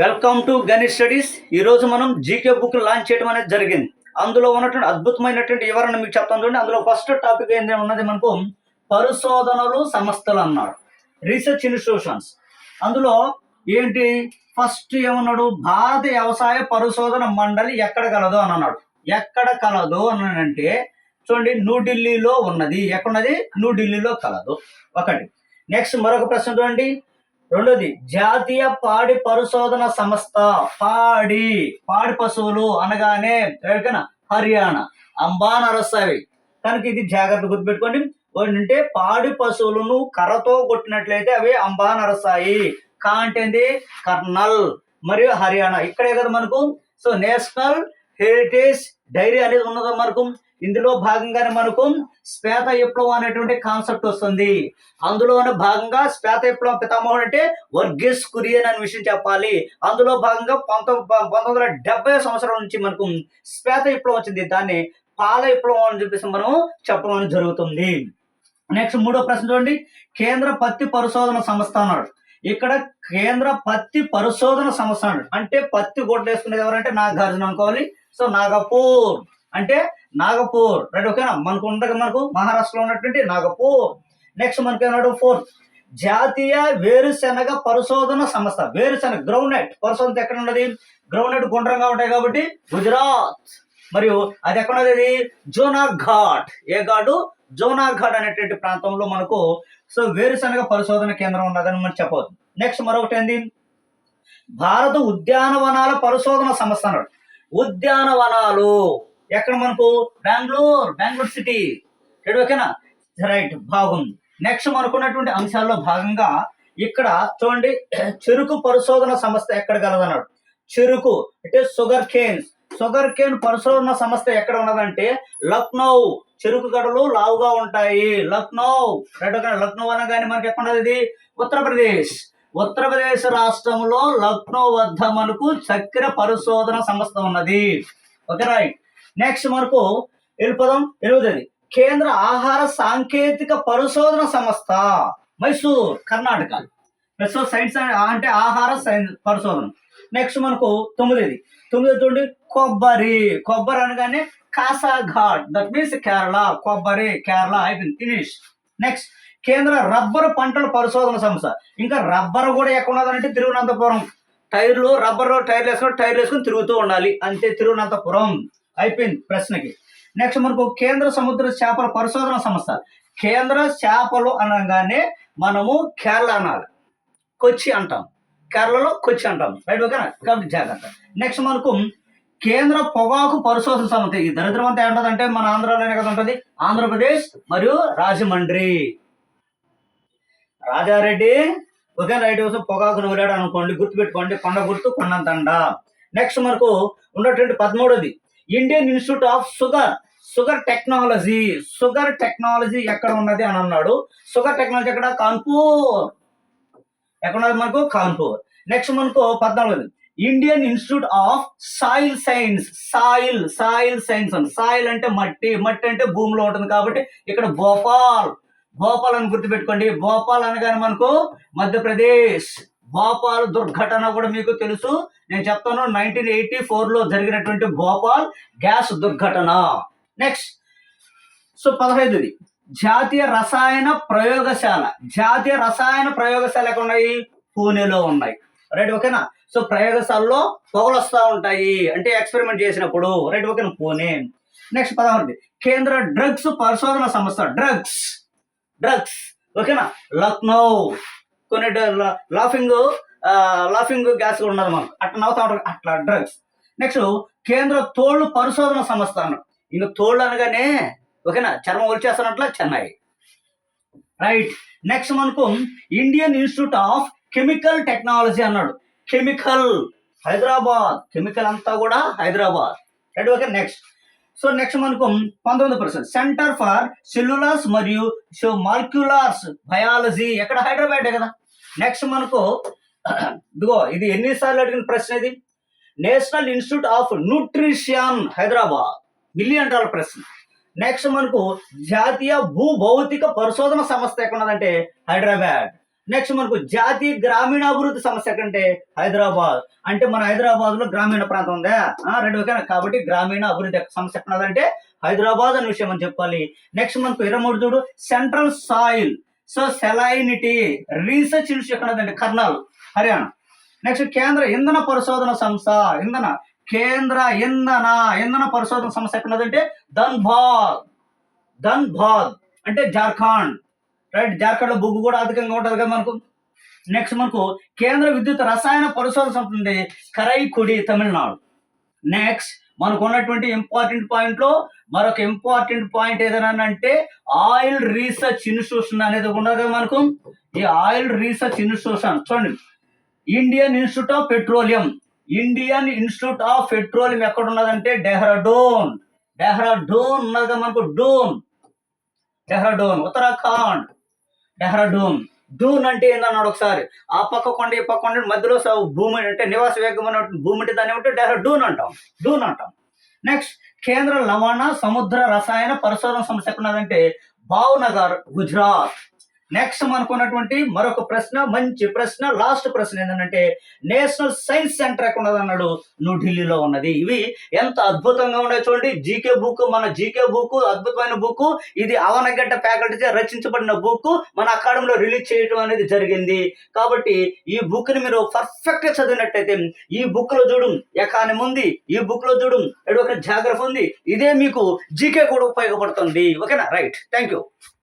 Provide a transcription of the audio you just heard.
Welcome to Ganesh studies. ఈరోజు మనం GK book launch చేయడం అనేది జరిగింది. అందులో ఉన్నటువంటి అద్భుతమైనటువంటి వివరణ మీకు చెప్తాను చూడండి. అందులో ఫస్ట్ టాపిక్ ఏంటి ఉన్నది మనకు పరిశోధనలు సంస్థలు అన్నాడు. రీసెర్చ్ ఇన్స్టిట్యూషన్స్ అందులో ఏంటి? ఫస్ట్ ఏమన్నాడు? భారత వ్యవసాయ పరిశోధన మండలి ఎక్కడ కలదు అని అన్నాడు. ఎక్కడ కలదు అని అంటే చూడండి న్యూఢిల్లీలో ఉన్నది. ఎక్కడున్నది? న్యూఢిల్లీలో కలదు. ఒకటి. నెక్స్ట్ మరొక ప్రశ్న చూడండి. రెండోది జాతీయ పాడి పరిశోధన సంస్థ పాడి పాడి పశువులు అనగానే ఎక్కడికైనా హర్యానా అంబా అరస్తాయి కనుక ఇది జాగ్రత్త గుర్తుపెట్టుకోండి. అంటే పాడి పశువులను కర్రతో కొట్టినట్లయితే అవి అంబా అరస్తాయి కా అంటే కర్నల్. మరియు హర్యానా. ఇక్కడే కదా మనకు. సో నేషనల్ హెరిటేజ్ డైరీ అనేది ఉన్నదో మనకు ఇందులో భాగంగానే మనకు శ్వేత విప్లవం అనేటువంటి కాన్సెప్ట్ వస్తుంది. అందులోనే భాగంగా శ్వేత విప్లవం పితామహుడు అంటే వర్గీస్ కురియన్ అనే విషయం చెప్పాలి. అందులో భాగంగా పంతొమ్మిది పంతొమ్మిది వందల డెబ్బై సంవత్సరం నుంచి మనకు శ్వేత విప్లవం వచ్చింది. దాన్ని పాల విప్లవం అని చెప్పేసి మనం చెప్పడం జరుగుతుంది. నెక్స్ట్ మూడో ప్రశ్న చూడండి. కేంద్ర పత్తి పరిశోధన సంస్థ అన్నాడు. ఇక్కడ కేంద్ర పత్తి పరిశోధన సంస్థ అన్నాడు. అంటే పత్తి గొడ్లు వేసుకునేది ఎవరంటే నాగార్జున అనుకోవాలి. సో నాగపూర్ అంటే నాగపూర్. రైట్ ఓకేనా మనకు ఉండగా మనకు మహారాష్ట్రలో ఉన్నటువంటి నాగపూర్. నెక్స్ట్ మనకి ఏమన్నాడు? ఫోర్త్ జాతీయ వేరుశెనగ పరిశోధన సంస్థ. వేరుశెనగ గ్రౌండ్నెట్ పరిశోధన ఎక్కడ ఉన్నది? గ్రౌండ్నెట్ గుండ్రంగా ఉంటాయి కాబట్టి గుజరాత్. మరియు అది ఎక్కడ ఉన్నది జోనాఘాట్. ఏ ఘాటు? జోనాఘాట్ అనేటువంటి ప్రాంతంలో మనకు సో వేరుశెనగ పరిశోధన కేంద్రం ఉన్నదని మనం చెప్పవచ్చు. నెక్స్ట్ మరొకటి ఏంది? భారత ఉద్యానవనాల పరిశోధన సంస్థ అన్నాడు. ఉద్యానవనాలు. ఎక్కడ మనకు? బెంగళూరు బెంగళూరు సిటీ. రైట్ ఓకేనా? రైట్ బాగుంది. నెక్స్ట్ మనకున్నటువంటి అంశాల్లో భాగంగా ఇక్కడ చూడండి చెరుకు పరిశోధన సంస్థ ఎక్కడ కలదన్నాడు చెరుకు అంటే షుగర్ కేన్ షుగర్ కేన్ పరిశోధన సంస్థ ఎక్కడ ఉన్నదంటే లక్నో. చెరుకు గడలు లావుగా ఉంటాయి. లక్నో. రైట్ ఓకే లక్నో అనగానే మనకి ఎక్కడ ఉన్నది ఇది? ఉత్తరప్రదేశ్. ఉత్తరప్రదేశ్ రాష్ట్రంలో లక్నో వద్ద మనకు చక్కెర పరిశోధన సంస్థ ఉన్నది. ఓకే రైట్ నెక్స్ట్ మనకు వెళ్ళిపోదాం ఎనిమిది కేంద్ర ఆహార సాంకేతిక పరిశోధన సంస్థ మైసూర్ కర్ణాటక. ప్లస్ సైన్స్ అంటే ఆహార సైన్స్ పరిశోధన. నెక్స్ట్ మనకు తొమ్మిదిది. తొమ్మిది చూడండి. కొబ్బరి. కొబ్బరి అనగానే కాసాఘాట్. That means Kerala. కొబ్బరి కేరళ అయిపోయింది ఫినిష్ నెక్స్ట్ కేంద్ర రబ్బరు పంటల పరిశోధన సంస్థ. ఇంకా రబ్బర్ కూడా ఎక్కడ ఉన్నదంటే తిరువనంతపురం. టైర్లు రబ్బర్ టైర్లు వేసుకొని టైర్లు వేసుకొని తిరుగుతూ ఉండాలి. అంతే తిరువనంతపురం. అయిపోయింది ప్రశ్నకి. నెక్స్ట్ మనకు కేంద్ర సముద్ర చేపల పరిశోధన సంస్థ. కేంద్ర చేపలు అనగానే మనము కేరళ అనాలి. కొచ్చి అంటాం. కేరళలో కొచ్చి అంటాం. రైట్ ఓకేనా కాబట్టి జాగ్రత్త. నెక్స్ట్ మనకు కేంద్ర పొగాకు పరిశోధన సంస్థ. ఈ దరిద్రం అంతా ఏంటంటే మన ఆంధ్రాలోనే కదా ఉంటుంది ఆంధ్రప్రదేశ్ మరియు రాజమండ్రి. రాజారెడ్డి ఉదయం రైట్ కోసం పొగాకు నూరాడు అనుకోండి గుర్తుపెట్టుకోండి కొండ గుర్తు కొండంతండ నెక్స్ట్ మనకు ఉన్నటువంటి పదమూడోది Indian institute of sugar sugar technology sugar technology ఎక్కడ ఉన్నది అని అన్నాడు. షుగర్ టెక్నాలజీ ఎక్కడ? కాన్పూర్ ఎక్కడ ఉన్నది మనకు? కాన్పూర్ నెక్స్ట్ మనకు పద్నాలుగు Indian institute of soil science soil soil science అని సాయిల్ అంటే మట్టి మట్టి అంటే భూమిలో ఉంటుంది కాబట్టి ఇక్కడ భోపాల్ భోపాల్ అని గుర్తుపెట్టుకోండి. భోపాల్ అనగానే మనకు మధ్యప్రదేశ్. భోపాల్ దుర్ఘటన కూడా మీకు తెలుసు. నేను చెప్తాను నైన్టీన్ ఎయిటీ లో జరిగినటువంటి భోపాల్ గ్యాస్ దుర్ఘటన. నెక్స్ట్ సో పదహైదుది. జాతీయ రసాయన ప్రయోగశాల. జాతీయ రసాయన ప్రయోగశాల ఎక్కడ ఉన్నాయి? పూణేలో ఉన్నాయి. రైట్ ఓకేనా సో ప్రయోగశాలలో పొగలు వస్తూ ఉంటాయి. అంటే ఎక్స్పెరిమెంట్ చేసినప్పుడు. రైట్ ఓకేనా పూణే. నెక్స్ట్ పదహారు కేంద్ర డ్రగ్స్ పరిశోధన సంస్థ. డ్రగ్స్ డ్రగ్స్ ఓకేనా లక్నో కొన్ని లాఫింగ్ లాఫింగ్ గ్యాస్ కూడా ఉన్నది మనకు అట్లా నవ్వుతా ఉంటారు. అట్లా డ్రగ్స్ నెక్స్ట్ కేంద్ర తోళ్ళు పరిశోధన సంస్థ అన్నాడు. తోళ్ళు అనగానే ఓకేనా చర్మం ఒలిచేస్తున్నట్ల చెన్నై. రైట్ నెక్స్ట్ మనకు Indian institute of chemical technology అన్నాడు. కెమికల్ హైదరాబాద్. కెమికల్ అంతా కూడా Hyderabad. Right okay next so next మనకు పంతొమ్మిది పర్సెంట్. సెంటర్ ఫర్ సెల్యులార్స్ మరియు సో మాలిక్యులార్స్ బయాలజీ. ఎక్కడ? హైదరాబాద్ కదా. నెక్స్ట్ మనకు ఇదిగో ఇది ఎన్నిసార్లు అడిగిన ప్రశ్న ఇది? National institute of nutrition Hyderabad. Million dollar ప్రశ్న. నెక్స్ట్ మనకు జాతీయ భూభౌతిక పరిశోధన సంస్థ ఎక్కడ ఉన్నదంటే హైదరాబాద్. నెక్స్ట్ మనకు జాతీయ గ్రామీణాభివృద్ధి సమస్య కంటే హైదరాబాద్. అంటే మన హైదరాబాద్లో గ్రామీణ ప్రాంతం ఉందా? రెండు ఓకేనా కాబట్టి గ్రామీణ అభివృద్ధి సమస్య ఎక్కడంటే హైదరాబాద్ అనే విషయం అని చెప్పాలి. నెక్స్ట్ మనకు ఇరవై మూడు చూడు. Central soil so salinity research institute ఎక్కడ ఉన్నదంటే కర్నాల్. హర్యానా. నెక్స్ట్ కేంద్ర ఇంధన పరిశోధన సంస్థ. ఇంధన. కేంద్ర ఇంధన. ఇంధన పరిశోధన సంస్థ ఎక్కడ ఉన్నదంటే ధన్బాద్. ధన్బాద్. అంటే జార్ఖండ్. రైట్ జార్ఖండ్లో బొగ్గు కూడా అధికంగా ఉంటుంది కదా మనకు? నెక్స్ట్ మనకు కేంద్ర విద్యుత్ రసాయన పరిశోధన సంస్థ ఉంది కరైకుడి తమిళనాడు. నెక్స్ట్ మనకు ఉన్నటువంటి ఇంపార్టెంట్ పాయింట్లో మరొక ఇంపార్టెంట్ పాయింట్ ఏదైనా అంటే ఆయిల్ రీసెర్చ్ ఇన్స్టిట్యూషన్ అనేది ఉండదు కదా మనకు? ఈ ఆయిల్ రీసెర్చ్ ఇన్స్టిట్యూషన్ చూడండి. Indian institute of petroleum Indian institute of petroleum ఎక్కడ ఉన్నదంటే డెహ్రాడూన్ డెహ్రాడూన్ ఉన్నది కదా మనకు? డూన్ డెహ్రాడూన్ ఉత్తరాఖండ్ డెహ్రాడూన్. డూన్ అంటే ఏందన్నాడు ఒకసారి? ఆ పక్క కొండ ఈ పక్క కొండ మధ్యలో భూమి అంటే నివాస వేగం అనే భూమి అంటే దాన్ని ఏమంటే డెహ్రాడూన్ అంటాం. డూన్ అంటాం. నెక్స్ట్ కేంద్ర లవణ సముద్ర రసాయన పరిశోధన సంస్థ ఎక్కడ ఉన్నదంటే భావ్నగర్ గుజరాత్. నెక్స్ట్ మనకున్నటువంటి మరొక ప్రశ్న మంచి ప్రశ్న లాస్ట్ ప్రశ్న ఏంటంటే నేషనల్ సైన్స్ సెంటర్ ఎక్కడ ఉన్నదన్నాడు నువ్వు న్యూఢిల్లీలో ఉన్నది. ఇవి ఎంత అద్భుతంగా ఉన్నాయి చూడండి. జీకే బుక్ మన జీకే బుక్ అద్భుతమైన బుక్ ఇది అవనగడ్డ ఫ్యాకల్టీ రచించబడిన బుక్ మన అకాడమీలో రిలీజ్ చేయడం అనేది జరిగింది. కాబట్టి ఈ బుక్ని మీరు పర్ఫెక్ట్గా చదివినట్టయితే ఈ బుక్లో చూడు ఎకానమీ ఉంది. ఈ బుక్లో చూడు ఒక జాగ్రఫీ ఉంది. ఇదే మీకు జీకే కూడా ఉపయోగపడుతుంది. ఓకేనా? Right thank you